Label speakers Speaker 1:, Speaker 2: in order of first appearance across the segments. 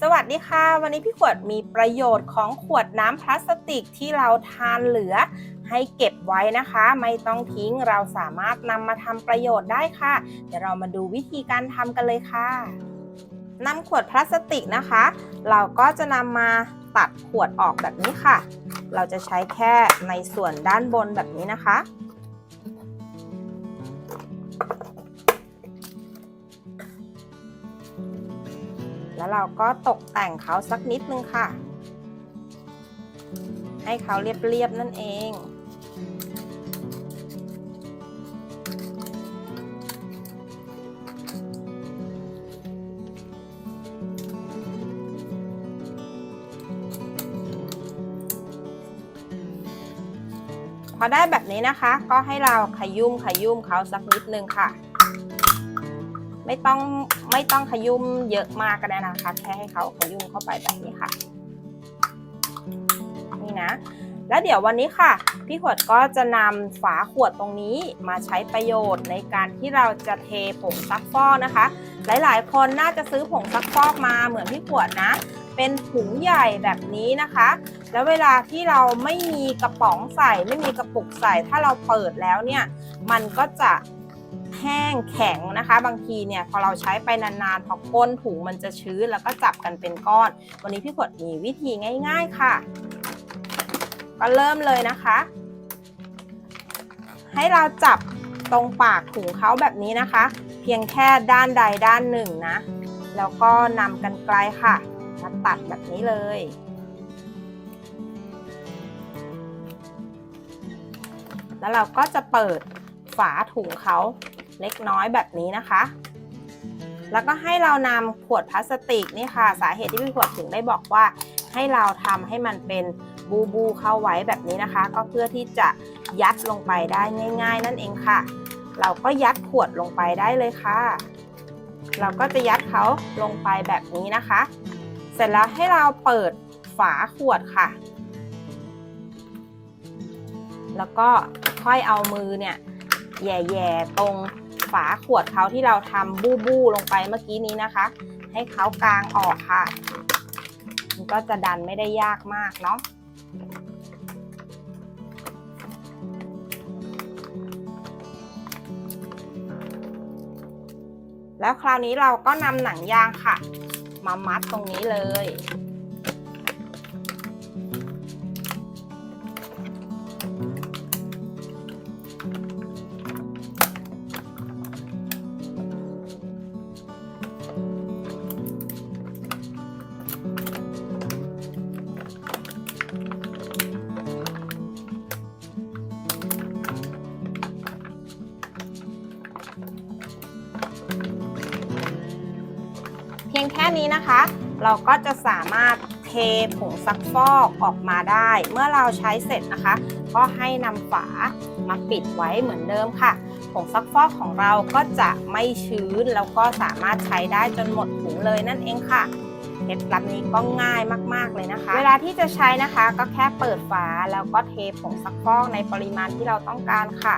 Speaker 1: สวัสดีค่ะ วันนี้พี่ขวดมีประโยชน์ของขวดน้ำพลาสติกที่เราทานเหลือ ให้เก็บไว้นะคะ ไม่ต้องทิ้งเราสามารถนำมาทำประโยชน์ได้ค่ะ เดี๋ยวเรามาดูวิธีการทำกันเลยค่ะนำขวดพลาสติกนะคะ เราก็จะนำมาตัดขวดออกแบบนี้ค่ะ เราจะใช้แค่ในส่วนด้านบนแบบนี้นะคะ แล้วเราก็ตกแต่งเขาสักนิดนึงค่ะ ให้เขาเรียบๆนั่นเองพอได้แบบนี้นะคะ ก็ให้เราขยุ่มขยุ่มเขาสักนิดนึงค่ะ ไม่ต้องไม่ต้องขยุ่มเยอะมากก็ได้นะคะ แค่ให้เขาขยุ่มเข้าไปแบบนี้ค่ะ นี่นะ แล้วเดี๋ยววันนี้ค่ะ พี่ขวดก็จะนำฝาขวดตรงนี้มาใช้ประโยชน์ในการที่เราจะเทผงซักฟอกนะคะ หลายๆ คนน่าจะซื้อผงซักฟอกมาเหมือนพี่ขวดนะ เป็นถุงใหญ่แบบนี้นะคะ แล้วเวลาที่เราไม่มีกระป๋องใส่ ไม่มีกระปุกใส่ ถ้าเราเปิดแล้วเนี่ย มันก็จะ แห้งแข็งนะคะ บางทีเนี่ยพอเราใช้ไปนานๆพอก้นถุงมันจะชื้นแล้วก็จับกันเป็นก้อน วันนี้พี่ขวดมีวิธีง่าย ๆค่ะ ก็เริ่มเลยนะคะ ให้เราจับตรงปากถุงเขาแบบนี้นะคะ เพียงแค่ด้านใดด้านหนึ่งนะ แล้วก็นำกันไกลค่ะมาตัดแบบนี้เลยแล้วเราก็จะเปิด ฝาถุงเขาเล็กน้อยแบบนี้นะคะ แล้วก็ให้เรานำขวดพลาสติกนี่ค่ะ สาเหตุที่พี่ขวดถึงได้บอกว่าให้เราทำให้มันเป็นบูบูเข้าไว้แบบนี้นะคะ ก็เพื่อที่จะยัดลงไปได้ง่าย ๆ นั่นเองค่ะ เราก็ยัดขวดลงไปได้เลยค่ะ เราก็จะยัดเขาลงไปแบบนี้นะคะ เสร็จแล้วให้เราเปิดฝาขวดค่ะ แล้วก็ค่อยเอามือเนี่ย แย่ๆตรงฝาขวดเขาที่เราทำบูบูลงไปเมื่อกี้นี้นะคะ ให้เขากลางออกค่ะ มันก็จะดันไม่ได้ยากมากเนาะแล้วคราวนี้เราก็นำหนังยางค่ะ มามัดตรงนี้เลย พียงแค่นี้นะคะ เราก็จะสามารถเทผงซักฟอกออกมาได้ เมื่อเราใช้เสร็จนะคะ ก็ให้นำฝามาปิดไว้เหมือนเดิมค่ะ ผงซักฟอกของเราก็จะไม่ชื้นแล้วก็สามารถใช้ได้จนหมดถุงเลยนั่นเองค่ะเคล็ดลับนี้ก็ง่ายมาก ๆ เลยนะคะ เวลาที่จะใช้นะคะ ก็แค่เปิดฝาแล้วก็เทผงซักฟอกในปริมาณที่เราต้องการค่ะ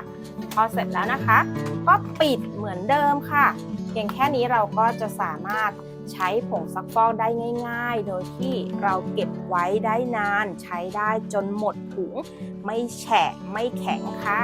Speaker 1: พอเสร็จแล้วนะคะ ก็ปิดเหมือนเดิมค่ะ เพียงแค่นี้เราก็จะสามารถ ใช้ผงซักฟอกได้ง่าย ๆ โดยที่เราเก็บไว้ได้นาน ใช้ได้จนหมดถุง ไม่แฉะไม่แข็งค่ะ